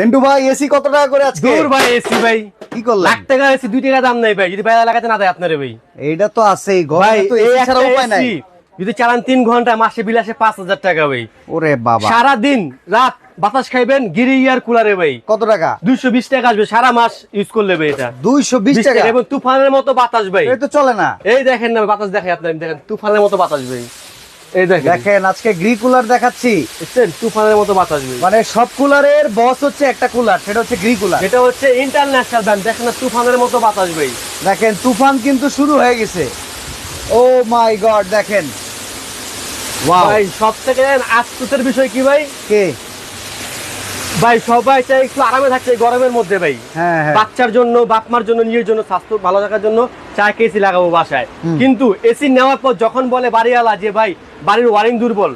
সেন্টু ভাই এসি কত টাকা করে আজকে? দূর ভাই এসি ভাই। কি করলেন? লাখ টাকা এসি টাকা দাম নাই ভাই। যদি লাগাতে না দেয় আপনারে ভাই। এইটা তো আছেই ভাই তো এই ছাড়া উপায় নাই। যদি চালান ঘণ্টা মাসে বিল আসে পাঁচ হাজার টাকা ভাই। ওরে বাবা। সারা দিন রাত বাতাস খাইবেন গিরি ইয়ার কুলারে ভাই। কত টাকা? দুইশো বিশ টাকা আসবে সারা মাস ইউজ করলে ভাই এটা। দুইশো বিশ টাকা? এবং তুফানের মতো বাতাস ভাই। এই তো চলে না। এই দেখেন না বাতাস দেখে আপনার দেখেন তুফানের মতো বাতাস ভাই। এই দেখেন। দেখেন আজকে গ্রি কুলার দেখাচ্ছি। তুফানের মতো বাতাস মানে সব কুলারের বস হচ্ছে একটা কুলার সেটা হচ্ছে গ্রি কুলার। এটা হচ্ছে ইন্টারন্যাশনাল ব্র্যান্ড দেখেন তুফানের মতো বাতাস ভাই দেখেন তুফান কিন্তু শুরু হয়ে গেছে। ও মাই গড দেখেন। ভাই সব থেকে আশ্চর্যের বিষয় কি ভাই? কে? ভাই সবাই চাই একটু আরামে থাকছে গরমের মধ্যে ভাই। হ্যাঁ হ্যাঁ। বাচ্চার জন্য বাপ মার জন্য নিজের জন্য স্বাস্থ্য ভালো থাকার জন্য চায় এসি লাগাবো বাসায়। কিন্তু এসি নেওয়ার পর যখন বলে বাড়িওয়ালা যে ভাই বাড়ির ওয়ারিং দুর্বল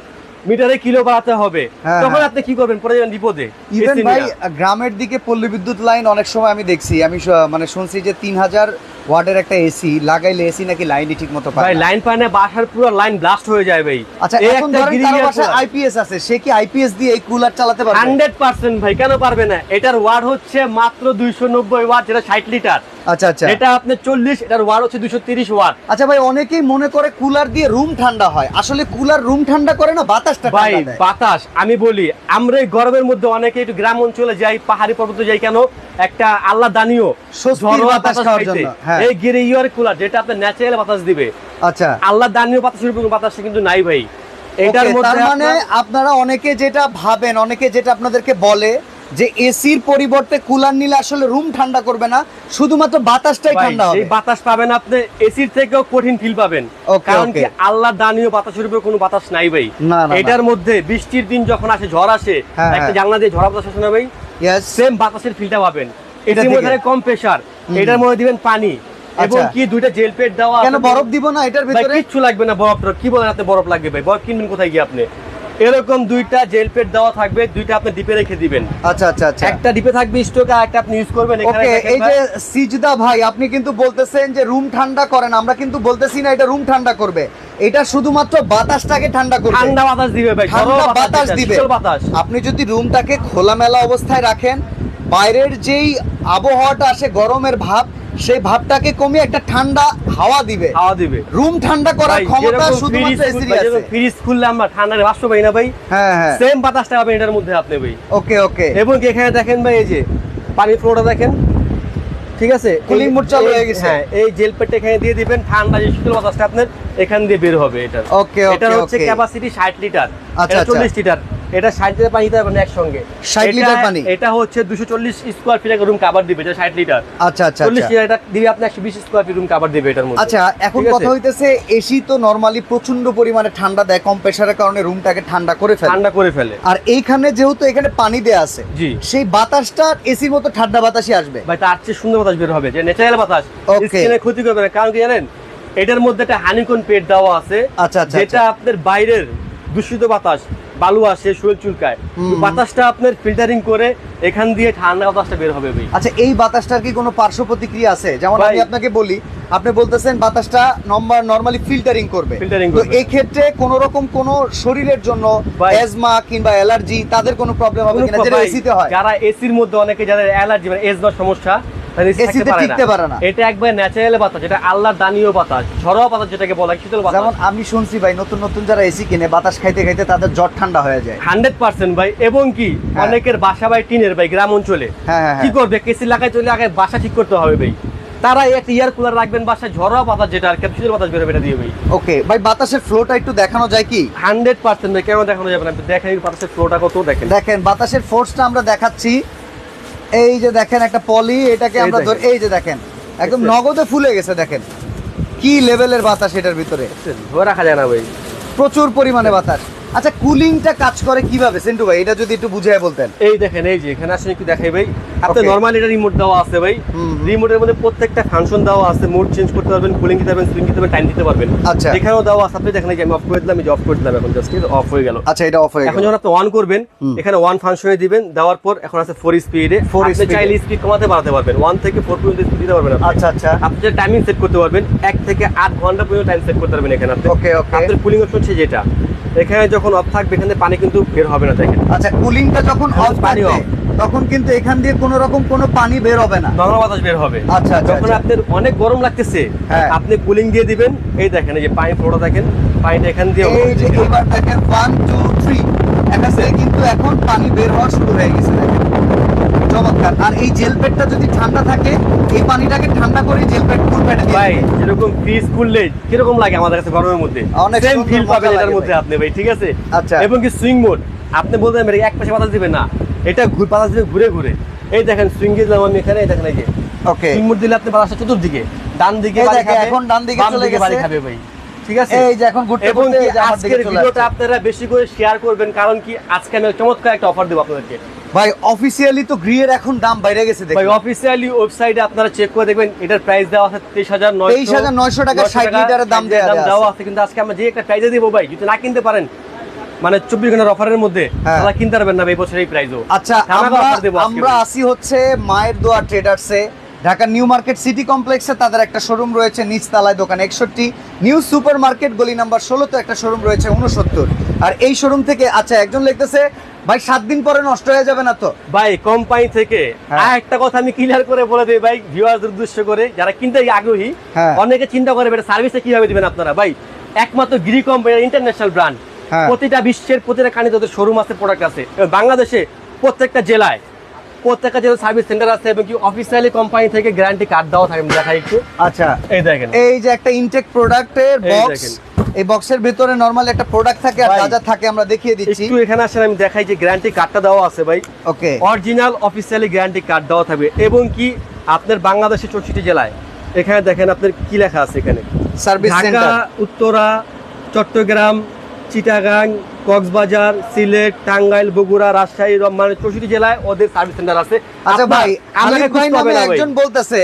মিটারে কিলো বাড়াতে হবে হ্যাঁ, তখন। আপনি কি করবেন? পরে যাবেন বিপদে ইভেন ভাই গ্রামের দিকে পল্লী বিদ্যুৎ লাইন অনেক সময় আমি দেখছি। আমি মানে শুনছি যে তিন হাজার ওয়াটের একটা এসি লাগাইলে এসি নাকি লাইনই ঠিক মতো পায় ভাই লাইন পায় না বাসার পুরো লাইন ব্লাস্ট হয়ে যায় ভাই। আচ্ছা এখন ধরেন কারও বাসায় আইপিএস আছে সে কি আইপিএস দিয়ে এই কুলার চালাতে পারবে? হান্ড্রেড পার্সেন্ট ভাই কেন পারবে না? এটার ওয়াট হচ্ছে মাত্র দুইশো নব্বই ওয়াট যেটা ষাট লিটার। আচ্ছা আচ্ছা। এটা আপনার চল্লিশ এটার ওয়াট হচ্ছে দুশো তিরিশ ওয়াট। আচ্ছা ভাই অনেকেই মনে করে কুলার দিয়ে রুম ঠান্ডা হয়। আসলে কুলার রুম ঠান্ডা করে না বাতাসটা ভাই ঠান্ডা দেয়? বাতাস আমি বলি আমরা এই গরমের মধ্যে অনেকে একটু গ্রাম অঞ্চলে যাই পাহাড়ি পর্বতে যাই কেন? একটা আল্লাহ দানিও বাতাস খাওয়ার জন্য, হ্যাঁ। এই গিরে ইয়ার কুলার যেটা আপনার ন্যাচারাল বাতাস দিবে আচ্ছা আল্লাহ দানিও বাতাস রূপে বাতাসটা কিন্তু নাই ভাই এটার মধ্যে মানে আপনারা অনেকে যেটা ভাবেন অনেকে যেটা আপনাদেরকে বলে যে এসির পরিবর্তে কুলার নিলে আসলে রুম ঠান্ডা করবে না শুধুমাত্র বাতাসটাই ঠান্ডা হবে এই বাতাস পাবেন আপনি এসির থেকেও কঠিন ফিল পাবেন কারণ কি. আল্লাহ দানীয় বাতাসের উপরে কোনো বাতাস নাই ভাই। এটার মধ্যে বৃষ্টির দিন যখন আসে ঝড় আসে হ্যাঁ, একটা হ্যাঁ। জানলা দিয়ে ঝড় বাতাস আসে না ভাই. সেম বাতাসের ফিলটা পাবেন। এটার মধ্যে কম প্রেসার এটার মধ্যে দিবেন পানি। এবং আচ্ছা। কি দুইটা জেল দেওয়া কেন বরফ দিব না এটার ভিতরে? কিচ্ছু লাগবে না বরফ কি বলেন আপনি বরফ লাগবে ভাই? বরফ কিনবেন কোথায় গিয়ে আপনি? এরকম দুইটা জেল প্লেট দেওয়া থাকবে দুইটা আপনি ডিপে রেখে দিবেন। আচ্ছা আচ্ছা আচ্ছা। একটা ডিপে থাকবে স্টোক আর একটা আপনি ইউজ করবেন। ওকে এই। যে সিজদা ভাই আপনি কিন্তু বলতেছেন যে রুম ঠান্ডা করেন। আমরা কিন্তু বলতেছি না এটা রুম ঠান্ডা করবে। এটা শুধুমাত্র বাতাসটাকে ঠান্ডা করবে। ঠান্ডা বাতাস দিবে ভাই ঠান্ডা বাতাস দিবে আপনি যদি রুমটাকে খোলামেলা অবস্থায় রাখেন বাইরের যেই আবহাওয়াটা আসে গরমের ভাব সেই ভাবটাকে কমিয়ে একটা ঠান্ডা হাওয়া দিবে। হাওয়া দিবে। রুম ঠান্ডা করার ক্ষমতা শুধুমাত্র এসির ভাই, আছে। ফ্রিজ খুললে আমরা ঠান্ডার বাষ্প পাই না ভাই। হ্যাঁ হ্যাঁ। সেম বাতাসটা পাবেন এটার মধ্যে আপনি ভাই। ওকে ওকে এবং এখানে দেখেন ভাই এই যে পানির ফ্লোটা দেখেন। ঠিক আছে? কুলিং মোড চালু হয়ে গেছে। হ্যাঁ এই জেল পেটটা এখানে দিয়ে দিবেন ঠান্ডা যে শীতল বাতাসটা আপনার এখান দিয়ে বের হবে এটা। Okay, okay, এটা হচ্ছে ক্যাপাসিটি 60 লিটার আচ্ছা, আচ্ছা। 40 লিটার এটা 60 লিটার পানি দিতে পারবেন একসঙ্গে। 60 লিটার পানি? এটা হচ্ছে 240 স্কয়ার ফিট রুম কভার দিবে এটা 60 লিটার। আচ্ছা আচ্ছা 40 আচ্ছা। লিটার এটা দিবে আপনি 120 স্কয়ার ফিট রুম কভার দিবে এটার মধ্যে। আচ্ছা এখন কথা হইতেছে এসি তো নরমালি প্রচণ্ড পরিমাণে ঠান্ডা দেয় কম্প্রেসারের কারণে রুমটাকে ঠান্ডা করে ফেলে। ঠান্ডা করে ফেলে। আর এইখানে যেহেতু এখানে পানি দেয়া আছে জি। সেই বাতাসটা এসির মতো ঠান্ডা বাতাসই আসবে। ভাই তার চেয়ে সুন্দর বাতাস বের হবে যে ন্যাচারাল বাতাস. স্কিনে ক্ষতি করবে না। কারণ কি জানেন? এটার মধ্যে একটা হানিকন পেট দেওয়া আছে আচ্ছা, আচ্ছা, যেটা আচ্ছা। আপনার বাইরের দূষিত বাতাস বালু আসে শুয়েল চুলকায়। বাতাসটা আপনার ফিল্টারিং করে এখান দিয়ে ঠান্ডা বাতাসটা বের হবে ভাই। আচ্ছা এই বাতাসটার কি কোনো পার্শ্ব প্রতিক্রিয়া আছে? যেমন আমি আপনাকে বলি আপনি বলতেছেন বাতাসটা নম্বর নরমালি ফিল্টারিং করবে। তো এই ক্ষেত্রে কোন রকম কোন শরীরের জন্য অ্যাজমা কিংবা অ্যালার্জি তাদের কোনো প্রবলেম হবে কিনা যেটা ভাই, এসিতে হয়। যারা এসির মধ্যে অনেকে যাদের অ্যালার্জি মানে এজমা সমস্যা তারা AC AC তে থাকতে পারে টিকতে পারে না। এটা একবার ন্যাচারাল বাতাস যেটা আল্লাহর দানীয় বাতাস ঝড়োয়া বাতাস যেটাকে বলা শীতল বাতাস। যেমন আমি শুনছি ভাই নতুন নতুন যারা এসি কিনে বাতাস খাইতে খাইতে তাদের জ্বর ঠান্ডা হয়ে যায়। হান্ড্রেড পার্সেন্ট ভাই এবং কি। অনেকের বাসা ভাই টিনের ভাই গ্রাম অঞ্চলে। কি। করবে? কেসি লাগাই চলে আগে বাসা ঠিক করতে হবে ভাই। তারা একটা ইয়ার কুলার রাখবেন বাসায় বাতাস যেটা আর ক্যাপসুলের বাতাস বেরোবে এটা দিয়ে ভাই। ওকে ভাই বাতাসের ফ্লোটা একটু দেখানো যায় কি? হান্ড্রেড পার্সেন্ট ভাই কেন দেখানো যাবে না? দেখেন বাতাসের ফ্লোটা কত দেখেন। দেখেন বাতাসের ফোর্সটা আমরা দেখাচ্ছি। এই যে দেখেন একটা পলি এটাকে আমরা ধর- এই যে দেখেন একদম নগদে ফুলে গেছে দেখেন। কি লেভেলের বাতাস এটার ভিতরে? ধরে রাখা যায় না ভাই। প্রচুর পরিমাণে বাতাস। আচ্ছা কুলিংটা কাজ করে কীভাবে? সেন্টু ভাই এটা যদি একটু বুঝিয়ে বলতেন। এই দেখেন এই যে এখানে আসলে একটু দেখাই ভাই। আপনি. নরমাল এটা রিমোট দেওয়া আছে ভাই। রিমোটের মধ্যে প্রত্যেকটা ফাংশন দেওয়া আছে মোড চেঞ্জ করতে পারবেন কুলিং দিতে পারবেন সুইং দিতে পারবেন টাইম দিতে পারবেন। আচ্ছা। এখানেও দেওয়া আছে আপনি দেখেন এই যে আমি অফ করে দিলাম আমি অফ করে দিলাম এখন জাস্ট এটা অফ হয়ে গেল। আচ্ছা এটা অফ হয়ে গেল। এখন যখন আপনি অন করবেন এখানে ওয়ান ফাংশনে দিবেন দেওয়ার পর এখন আছে ফোর স্পিডে ফোর এ। চাইলে স্পিড কমাতে বাড়াতে পারবেন। ওয়ান থেকে ফোর পর্যন্ত স্পিড দিতে পারবেন আচ্ছা আচ্ছা। আপনি টাইমিং সেট করতে পারবেন এক থেকে আট ঘণ্টা পর্যন্ত টাইম সেট করতে পারবেন এখানে আপনি। Okay, okay. আপনার কুলিং অপশন হচ্ছে যেটা। এখানে যখন অফ থাকবে এখানে পানি কিন্তু বের হবে না দেখেন। আচ্ছা কুলিংটা যখন অফ পানি তখন কিন্তু এখান দিয়ে কোনো রকম কোনো পানি বের হবে না। নরম বাতাস বের হবে। আচ্ছা, আচ্ছা, যখন আচ্ছা। আপনার অনেক গরম লাগতেছে হ্যাঁ। আপনি কুলিং দিয়ে দিবেন। এই দেখেন এই যে পানি ফ্লোটা দেখেন পানিটা এখান দিয়ে এই যে এবার দেখেন ওয়ান টু থ্রি এখান থেকে কিন্তু এখন পানি বের হওয়া শুরু হয়ে গেছে দেখেন। চমৎকার। আর এই জেল পেটটা যদি ঠান্ডা থাকে এই পানিটাকে ঠান্ডা করে জেল পেট কুল পেটে ভাই দিবেন। ফ্রিজ খুললে কীরকম লাগে আমাদের কাছে গরমের মধ্যে? অনেক সেম ফিল পাবেন এটার মধ্যে আপনি ভাই ঠিক আছে? আচ্ছা। এবং কি সুইং মোড আপনি বলতে পারেন এক পাশে বাতাস দিবেন না। এটা ঘুরে বাতাস দিবে ঘুরে ঘুরে। এই দেখেন সুইং দিলাম আমি এখানে এই দেখেন এই যে। ওকে সুইং মোড দিলে আপনি বাতাসটা চতুর্দিকে ডান দিকে এখন ডান দিকে চলে বাড়ি গেছে। খাবে ভাই ঠিক আছে? এই যে এখন ঘুরতে এবং আজকের ভিডিওটা আপনারা বেশি করে শেয়ার করবেন কারণ কি আজকে আমি চমৎকার একটা অফার দেবো আপনাদেরকে। ভাই অফিসিয়ালি তো গ্রিয়ের এখন দাম বাইরে গেছে ভাই অফিসিয়ালি ওয়েবসাইটে আপনারা চেক করে দেখবেন এটার প্রাইস দেওয়া আছে তেইশ হাজার 23,900 টাকা 60 লিটারের দাম দেওয়া আছে। কিন্তু আজকে আমরা যে একটা প্রাইজে দিব ভাই যদি না কিনতে পারেন মানে চব্বিশ ঘণ্টার অফারের মধ্যে হ্যাঁ। তারা কিনতে পারবেন না এই বছর এই প্রাইজও আচ্ছা আমরা আমরা আসি হচ্ছে মায়ের দোয়া ট্রেডার্সে ঢাকা নিউ মার্কেট সিটি কমপ্লেক্সে তাদের একটা শোরুম রয়েছে নিচতলায় দোকান একষট্টি। নিউ সুপার মার্কেট গলি নাম্বার ষোলোতে একটা শোরুম রয়েছে উনসত্তর আর এই শোরুম থেকে আচ্ছা একজন লিখতেছে ভাই সাত দিন পরে নষ্ট হয়ে যাবে না তো ভাই কোম্পানি থেকে হ্যাঁ। আর একটা কথা আমি ক্লিয়ার করে বলে দিই ভাই ভিউয়ারদের উদ্দেশ্য করে যারা কিনতে আগ্রহী হ্যাঁ। অনেকে চিন্তা করে সার্ভিসে কীভাবে দিবেন আপনারা ভাই একমাত্র গিরি কোম্পানি ইন্টারন্যাশনাল ব্র্যান্ড হ্যাঁ। প্রতিটা বিশ্বের প্রতিটা কানিতে ওদের শোরুম আছে প্রোডাক্ট আছে বাংলাদেশে প্রত্যেকটা জেলায় প্রত্যেকটা জেলায় সার্ভিস সেন্টার আছে এবং কি অফিসিয়ালি কোম্পানি থেকে গ্যারান্টি কার্ড দেওয়া থাকে দেখাই একটু আচ্ছা এই দেখেন এই যে একটা ইনটেক প্রোডাক্টের বক্স। এই বক্সের ভিতরে নরমাল একটা প্রোডাক্ট থাকে আর যা যা থাকে আমরা দেখিয়ে দিচ্ছি। একটু এখানে আসেন আমি দেখাই যে গ্যারান্টি কার্ডটা দেওয়া আছে ভাই। Okay original officially guarantee card দেওয়া থাকবে। এবং কি আপনার বাংলাদেশের চৌষট্টি জেলায়। এখানে দেখেন আপনার কি লেখা আছে এখানে? সার্ভিস ঢাকা সেন্টার উত্তরা চট্টগ্রাম চিটাগাং কক্সবাজার সিলেট টাঙ্গাইল বগুড়া রাজশাহী রহমান চৌষট্টি জেলায় ওদের সার্ভিস সেন্টার আছে। আচ্ছা ভাই আমাকে একজন বলতেছে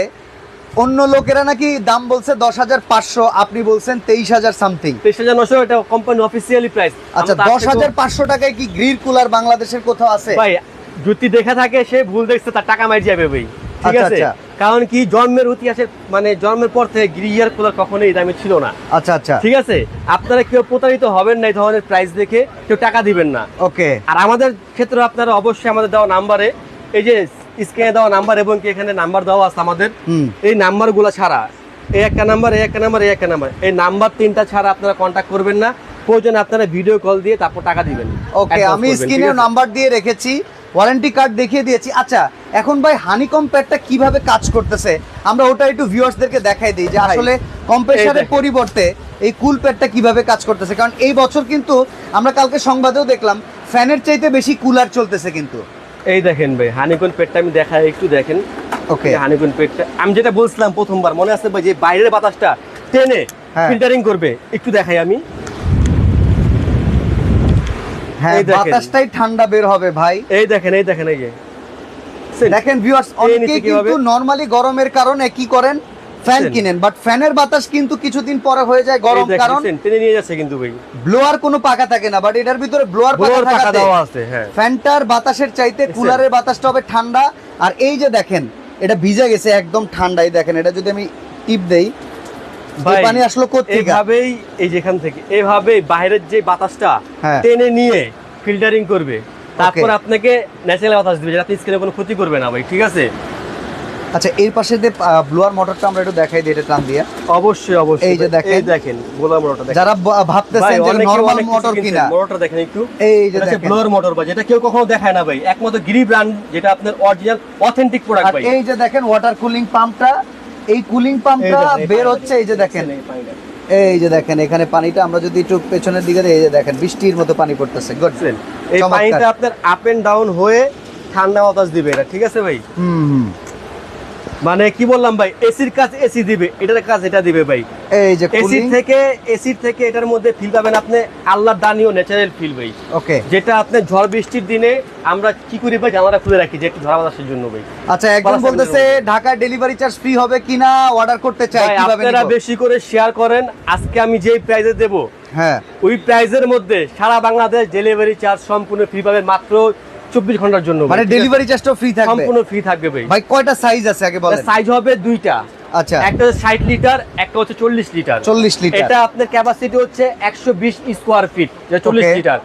অন্য লোকেরা নাকি দাম বলছে দশ হাজার পাঁচশো আপনি বলছেন তেইশ হাজার সামথিং তেইশ হাজার নশো এটা কোম্পানি অফিসিয়ালি প্রাইস আচ্ছা দশ হাজার পাঁচশো টাকায় কি গ্রিল কুলার বাংলাদেশের কোথাও আছে? ভাই যদি দেখা থাকে সে ভুল দেখছে তার টাকা মারি যাবে ভাই। ঠিক আচ্ছা, আছে? আচ্ছা। কারণ কি জন্মের ইতিহাসে মানে জন্মের পর থেকে গ্রিয়ার কুলার কখনোই এই দামে ছিল না। আচ্ছা আচ্ছা। ঠিক আছে? আপনারা কেউ প্রতারিত হবেন না এই ধরনের প্রাইস দেখে কেউ টাকা দিবেন না। ওকে আর আমাদের ক্ষেত্রে আপনারা অবশ্যই আমাদের দেওয়া নাম্বারে এই যে স্ক্রিনে দেওয়া নাম্বার এবং কি এখানে নাম্বার দেওয়া আছে আমাদের। এই নাম্বারগুলো ছাড়া এই একটা নাম্বার এই একটা নাম্বার এই একটা নাম্বার। এই নাম্বার তিনটা ছাড়া আপনারা কন্ট্যাক্ট করবেন না। প্রয়োজনে আপনারা ভিডিও কল দিয়ে তারপর টাকা দিবেন। ওকে আমি স্ক্রিনে নাম্বার দিয়ে রেখেছি ওয়ারেন্টি কার্ড দেখিয়ে দিয়েছি। আচ্ছা এখন ভাই হানিকম প্যাডটা কীভাবে কাজ করতেছে? আমরা ওটা একটু ভিউয়ার্সদেরকে দেখাই দিই যে আসলে কম্প্রেসারের। পরিবর্তে এই কুল প্যাডটা কীভাবে কাজ করতেছে? কারণ এই বছর কিন্তু আমরা কালকে সংবাদেও দেখলাম ফ্যানের চাইতে বেশি কুলার চলতেছে কিন্তু। এই দেখেন ভাই হানিকন পেটটা আমি দেখাই একটু দেখেন। ওকে হানিকন পেটটা আমি যেটা বলছিলাম প্রথমবার মনে আছে ভাই যে বাইরের বাতাসটা টেনে হ্যাঁ। ফিল্টারিং করবে একটু দেখাই আমি। হ্যাঁ বাতাসটাই ঠান্ডা বের হবে ভাই। এই দেখেন এই দেখেন এই যে। দেখেন ভিউয়ার্স অনেকে কিন্তু নরমালি গরমের কারণে কি করেন? ফ্যান কিনেন বাট ফ্যানের বাতাস কিন্তু কিছুদিন পরে হয়ে যায় গরম কারণ টেনে নিয়ে যাচ্ছে কিন্তু ভাই। ব্লোয়ার কোনো পাকা থাকে না বাট এটার ভিতরে ব্লোয়ার পাকা দেওয়া আছে হ্যাঁ। ফ্যানটার বাতাসের চাইতে কুলারের বাতাসটা হবে ঠান্ডা। আর এই যে দেখেন এটা ভিজে গেছে একদম ঠান্ডাই দেখেন। এটা যদি আমি টিপ দেই ভাই, পানি আসলো কোথেকে এইভাবেই এই যেখান থেকে এইভাবে বাইরের যে বাতাসটা হ্যাঁ। টেনে নিয়ে ফিল্টারিং করবে তারপর আপনাকে ন্যাচারাল বাতাস দিবে যাতে স্কিনে কোনো ক্ষতি করবে না ভাই ঠিক আছে? আচ্ছা এর পাশে যে ব্লোয়ার মোটরটা আমরা একটু দেখাই দিই এটা টান দিয়ে। অবশ্যই অবশ্যই। এই যে দেখেন। এই দেখেন। গোলাম মোটরটা দেখেন। যারা ভাবতেছেন যে নরমাল মোটর কিনা। মোটরটা দেখেন একটু। এই যে দেখেন। ব্লোয়ার মোটর ভাই যেটা কেউ কখনো দেখায় না ভাই। একমাত্র গিরি ব্র্যান্ড যেটা আপনার অরিজিনাল অথেন্টিক প্রোডাক্ট ভাই। এই যে দেখেন ওয়াটার কুলিং পাম্পটা এই কুলিং পাম্পটা বের হচ্ছে এই যে দেখেন। এই যে দেখেন এখানে পানিটা আমরা যদি একটু পেছনের দিকে এই যে দেখেন বৃষ্টির মতো পানি পড়তেছে। গুড? এই পানিটা আপনার আপ এন্ড ডাউন হয়ে ঠান্ডা বাতাস দিবে এটা ঠিক আছে ভাই? হুম। মানে কি বললাম ভাই এসির কাজ এসি দিবে এটার কাজ এটা দিবে ভাই। এই যে কুলিং থেকে এসির থেকে এটার মধ্যে ফিল পাবেন আপনি আল্লাহর দানি ও ন্যাচারাল ফিল ভাই। ওকে যেটা আপনি ঝড় বৃষ্টির দিনে আমরা কি করি ভাই জানালা খুলে রাখি যে একটু ঝড় বাতাসের জন্য ভাই। আচ্ছা একজন বলতেছে। ঢাকায় ডেলিভারি চার্জ ফ্রি হবে কিনা অর্ডার করতে চাই কীভাবে আপনারা বেশি করে শেয়ার করেন আজকে আমি যেই প্রাইজে দেব হ্যাঁ। ওই প্রাইজের মধ্যে সারা বাংলাদেশ ডেলিভারি চার্জ সম্পূর্ণ ফ্রি পাবেন মাত্র চব্বিশ ঘণ্টার জন্য মানে ডেলিভারি চার্জটা ফ্রি থাকবে? সম্পূর্ণ ফ্রি থাকবে ভাই। ভাই কয়টা সাইজ আছে আগে বলেন সাইজ হবে দুইটা। আচ্ছা। একটা হচ্ছে ষাট লিটার একটা হচ্ছে চল্লিশ লিটার 40 লিটার। এটা আপনার ক্যাপাসিটি হচ্ছে একশো বিশ স্কোয়ার ফিট চল্লিশ Okay. লিটার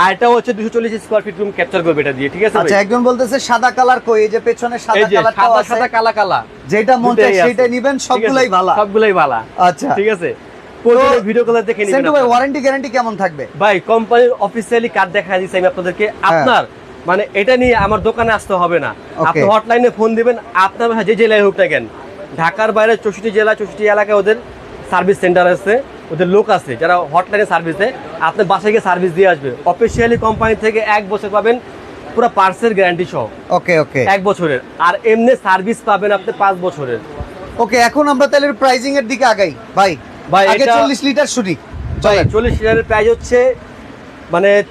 আর এটা হচ্ছে দুশো চল্লিশ স্কোয়ার ফিট রুম ক্যাপচার করবে এটা দিয়ে ঠিক আছে আচ্ছা একজন বলতেছে সাদা কালার কই? এই যে পেছনে সাদা যে কালারটাও সাদা সাদা কালা কালা। যেটা মন চায়। সেটাই নিবেন সবগুলাই ভালো। সবগুলাই ভালো। আচ্ছা। ঠিক আছে? ভিডিও কলে দেখে নিবেন সেন্টু ভাই ওয়ারেন্টি গ্যারান্টি কেমন থাকবে? ভাই কোম্পানির অফিসিয়ালি কার্ড দেখা দিচ্ছি আমি আপনাদেরকে। হ্যাঁ। আপনার মানে এটা নিয়ে আমার দোকানে আসতে হবে না। আপনি হটলাইনে ফোন দিবেন আপনার যে জেলায় হোক না কেন। ঢাকার বাইরে চৌষট্টি জেলা চৌষট্টি এলাকায় ওদের সার্ভিস সেন্টার আছে ওদের লোক আছে যারা হটলাইনে সার্ভিস দেয় আপনার বাসায় গিয়ে সার্ভিস দিয়ে আসবে। অফিসিয়ালি কোম্পানি থেকে এক বছর পাবেন পুরো পার্সের গ্যারান্টি সহ। ওকে ওকে এক বছরের। আর এমনি সার্ভিস পাবেন আপনি পাঁচ বছরের। ওকে এখন আমরা তাহলে প্রাইজিং এর দিকে আগাই। ভাই ভাই, আগে এটা- 40 লিটার শুনি ভাই চলেন চল্লিশ হাজারের প্রাইস হচ্ছে মানে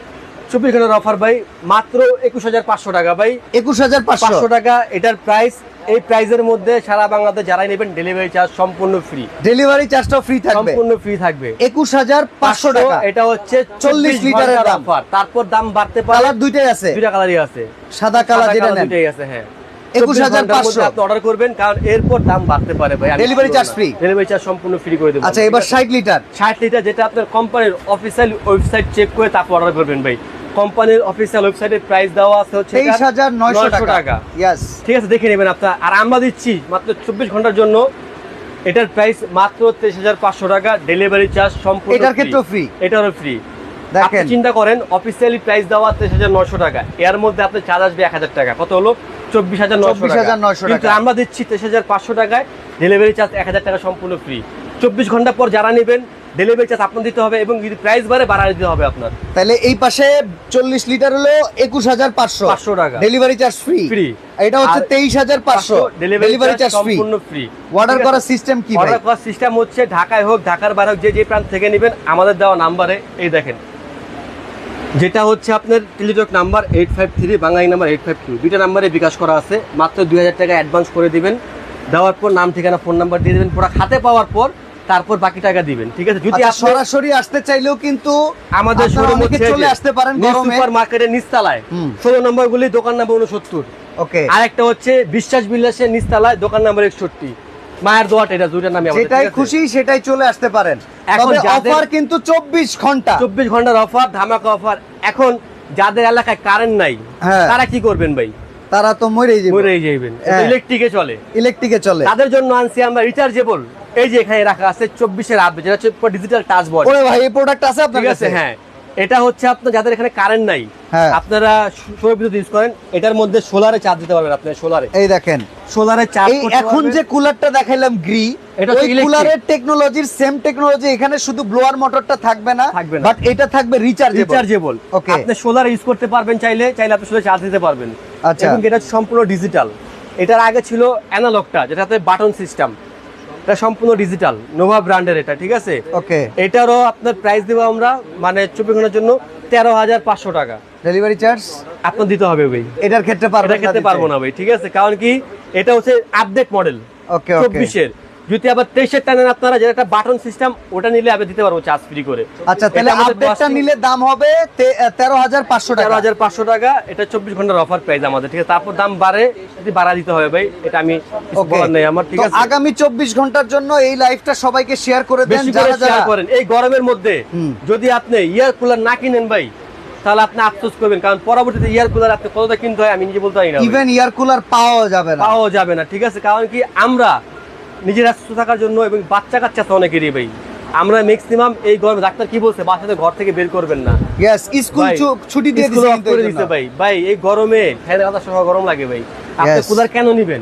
চব্বিশ ঘণ্টার অফার ভাই মাত্র একুশ হাজার পাঁচশো টাকা ভাই। 21500 পাঁচশো। টাকা এটার প্রাইস এই প্রাইসের মধ্যে সারা বাংলাদেশ যারাই নেবেন ডেলিভারি চার্জ সম্পূর্ণ ফ্রি ডেলিভারি চার্জটাও ফ্রি থাকবে। সম্পূর্ণ ফ্রি থাকবে। 21500 টাকা। এটা হচ্ছে চল্লিশ লিটারের দাম। তারপর দাম বাড়তে পারে কালার দুইটাই আছে। দুইটা কালারই আছে। সাদা কালার যেটা দুইটাই আছে হ্যাঁ। 21,500 আপনি অর্ডার করবেন কারণ এরপর দাম বাড়তে পারে ভাই Delivery charge free? Delivery charge সম্পূর্ণ ফ্রি করে দেবো। আচ্ছা এবার 60 লিটার। ষাট লিটার যেটা আপনার কোম্পানির অফিসিয়াল ওয়েবসাইট চেক করে তারপর অর্ডার করবেন ভাই। কোম্পানির অফিসিয়াল ওয়েবসাইটে প্রাইস দেওয়া আছে হচ্ছে এটার 23900 টাকা। ইয়েস ঠিক আছে দেখে নেবেন আপনার। আর আমরা দিচ্ছি মাত্র চব্বিশ ঘণ্টার জন্য। এটার প্রাইস মাত্র তেইশ হাজার পাঁচশো টাকা। ডেলিভারি চার্জ সম্পূর্ণ এটার ক্ষেত্রেও free? এটারও ফ্রি দেখেন। আপনি চিন্তা করেন অফিসিয়ালি প্রাইস দেওয়া তেইশ হাজার নশো টাকা। এর মধ্যে আপনার চার্জ আসবে এক হাজার টাকা। কত হলো? চব্বিশ হাজার নশো 24,900 কিন্তু টাকা। আমরা দিচ্ছি তেইশ হাজার পাঁচশো টাকায়। ডেলিভারি চার্জ এক হাজার টাকা সম্পূর্ণ ফ্রি চব্বিশ ঘণ্টা পর যারা নেবেন ডেলিভারি চার্জ আপনার দিতে হবে এবং যদি প্রাইস বাড়ে বাড়ায় দিতে হবে আপনার। তাহলে এই পাশে 40 লিটার হলো 21500 500 টাকা। Delivery charge free Free। এটা হচ্ছে আর 23500 ডেলিভারি চার্জ ফ্রি সম্পূর্ণ ফ্রি অর্ডার করার সিস্টেম কি অর্ডার করার সিস্টেম হচ্ছে ঢাকায় হোক ঢাকার বাইরে হোক যে যে প্রান্ত থেকে নেবেন আমাদের দেওয়া নাম্বারে। এই দেখেন। যেটা হচ্ছে আপনার Teletalk number eight five three বাঙালি নাম্বার এইট ফাইভ টু দুইটা নাম্বারে বিকাশ করা আছে। মাত্র দুই হাজার টাকা অ্যাডভান্স করে দিবেন। দেওয়ার পর নাম ঠিকানা ফোন নাম্বার দিয়ে দেবেন। পুরো খাতে পাওয়ার পর তারপর বাকি টাকা দিবেন ঠিক আছে? যদি আচ্ছা, সরাসরি আসতে চাইলেও কিন্তু আমাদের শোরুম চলে আসতে পারেন সুপার মার্কেটের নিচতলায়। হুম। ষোলো নম্বর গুলি দোকান নাম্বার উনসত্তর ওকে। আরেকটা হচ্ছে বিশ্বাস বিলাসের নিচতলায় দোকান নাম্বার একষট্টি। মায়ের দোয়াট এটা দুইটার নামে খুশি সেটাই চলে আসতে পারেন। এখন অফার কিন্তু 24 ঘণ্টা। চব্বিশ ঘণ্টার অফার ধামাকা অফার। এখন যাদের এলাকায় কারেন্ট নাই হ্যাঁ। তারা কি করবেন ভাই? তারা তো মরেই যাবে। মরেই যাইবেন। হ্যাঁ। ইলেকট্রিকে চলে। ইলেকট্রিকে চলে। তাদের জন্য আনছি আমরা রিচার্জেবল এই যে এখানে রাখা আছে চব্বিশের আপডেট যেটা হচ্ছে ডিজিটাল টাচ বডি ওরে ভাই এই প্রোডাক্ট আছে আপনার ঠিক কাছে? আছে হ্যাঁ। এটা হচ্ছে আপনার যাদের এখানে কারেন্ট নাই হ্যাঁ। আপনারা সৌর বিদ্যুৎ ইউজ করেন এটার মধ্যে সোলারে চার্জ দিতে পারবেন আপনি সোলারে এই দেখেন। সোলারে চার্জ এখন যে কুলারটা দেখাইলাম গ্রি এটা ওই কুলারের টেকনোলজির সেম টেকনোলজি এখানে শুধু ব্লোয়ার মোটরটা থাকবে না থাকবে বাট এটা থাকবে রিচার্জেবল রিচার্জেবল ওকে আপনি সোলার ইউজ করতে পারবেন চাইলে চাইলে আপনি সোলার চার্জ দিতে পারবেন। আচ্ছা। এবং এটা সম্পূর্ণ ডিজিটাল এটার আগে ছিল অ্যানালগটা যেটাতে বাটন সিস্টেম এটা সম্পূর্ণ ডিজিটাল নোভা ব্র্যান্ডের এটা ঠিক আছে? ওকে এটারও আপনার প্রাইস দেবো আমরা মানে ঘণ্টার জন্য তেরো হাজার পাঁচশো টাকা। ডেলিভারি চার্জ আপনার দিতে হবে ভাই। এটার ক্ষেত্রে পারবেন এটা খেতে পারব না ভাই ঠিক আছে? কারণ কি এটা হচ্ছে আপডেট মডেল ওকে ওকে চব্বিশের। যদি আবার তেইশের টানেন আপনারা যেটা একটা বাটন সিস্টেম ওটা নিলে আবার দিতে পারব চার্জ ফ্রি করে। আচ্ছা তাহলে আপডেটটা নিলে দাম হবে তেরো হাজার পাঁচশো তেরো হাজার পাঁচশো টাকা এটা চব্বিশ ঘণ্টার অফার প্রাইস আমাদের ঠিক আছে? তারপর দাম বাড়ে যদি বাড়া দিতে হবে ভাই এটা আমি বলার নেই আমার ঠিক আছে? আগামী চব্বিশ ঘণ্টার জন্য এই লাইভটা সবাইকে শেয়ার করে দেন যারা যারা করেন। এই গরমের মধ্যে যদি আপনি ইয়ার কুলার না কিনেন ভাই তাহলে আপনি আফসোস করবেন কারণ পরবর্তীতে ইয়ার কুলার আপনি কতটা কিনতে হয় আমি নিজে বলতে পারি না ইভেন ইয়ার কুলার পাওয়া যাবে না। পাওয়া যাবে না ঠিক আছে? কারণ কি আমরা নিজেরা সুস্থ থাকার জন্য এবং বাচ্চা কাচ্চা তো অনেকেরই ভাই। আমরা ম্যাক্সিমাম এই গরমে ডাক্তার কি বলছে? বাচ্চাদের ঘর থেকে বের করবেন না। ইয়েস স্কুল ছুটি দিয়ে স্কুল দিছে ভাই। ভাই এই গরমে ফ্যানের বাতাস সহ গরম লাগে ভাই। আপনি কুলার কেন নিবেন?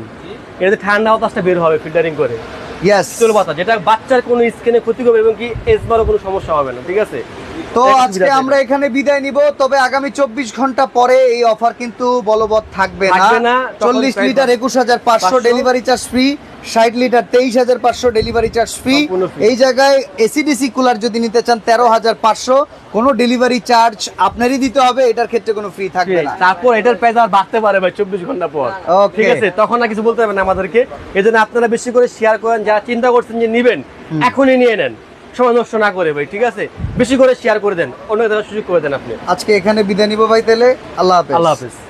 এটাতে ঠান্ডা বাতাসটা বের হবে ফিল্টারিং করে. শীতল বাতাস যেটা বাচ্চার কোনো স্কিনে ক্ষতি করবে এবং কি এসবারও কোনো সমস্যা হবে না ঠিক আছে? তো আজকে আমরা এখানে বিদায় নিব তবে আগামী চব্বিশ ঘণ্টা পরে এই অফার কিন্তু বলবৎ থাকবে না। চল্লিশ লিটার একুশ হাজার পাঁচশো ডেলিভারি চার্জ ফ্রি ষাট লিটার তেইশ হাজার পাঁচশো ডেলিভারি চার্জ ফ্রি এই জায়গায় এসিডিসি কুলার যদি নিতে চান তেরো হাজার পাঁচশো। কোনো ডেলিভারি চার্জ আপনারই দিতে হবে এটার ক্ষেত্রে কোনো ফ্রি থাকবে না। তারপর এটার প্রাইস আর বাড়তে পারে ভাই চব্বিশ ঘণ্টা পর. ঠিক আছে? তখন না কিছু বলতে হবে না আমাদেরকে। এই জন্য আপনারা বেশি করে শেয়ার করেন যারা চিন্তা করছেন যে নিবেন এখনই নিয়ে নেন। সময় নষ্ট না করে ভাই ঠিক আছে? বেশি করে শেয়ার করে দেন অন্য সুযোগ করে দেন আপনি। আজকে এখানে বিদায় নিব ভাই তাহলে। আল্লাহ হাফেজ। আল্লাহ হাফিজ।